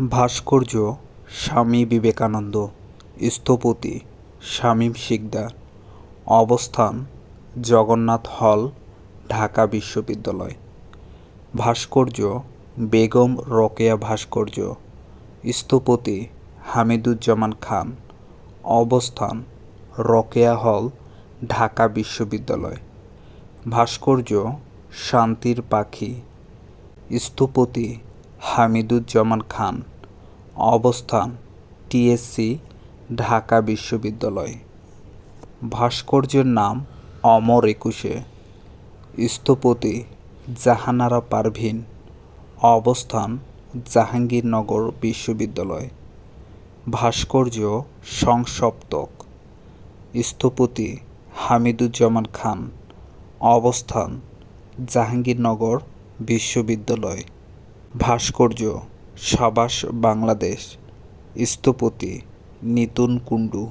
ভাস্কর্য, স্বামী বিবেকানন্দ, স্থপতি শামীম শিকদার, অবস্থান, জগন্নাথ হল, ঢাকা বিশ্ববিদ্যালয়। ভাস্কর্য, বেগম রোকেয়া ভাস্কর্য, স্থপতি, হামিদুজ্জামান খান, অবস্থান, রোকেয়া হল, ঢাকা বিশ্ববিদ্যালয়। ভাস্কর্য, শান্তির পাখি, স্থপতি হামিদুজ্জামান খান। অবস্থান, টিএসসি, ঢাকা বিশ্ববিদ্যালয়। ভাস্কর্যের নাম অমর একুশে। স্থপতি জাহানারা পারভিন। অবস্থান, জাহাঙ্গীরনগর বিশ্ববিদ্যালয়। ভাস্কর্য সংসপ্তক। স্থপতি হামিদুজ্জামান খান। অবস্থান, জাহাঙ্গীরনগর বিশ্ববিদ্যালয়। ভাস্কর্য সাবাস বাংলাদেশ স্থপতি নিতুন কুণ্ডু।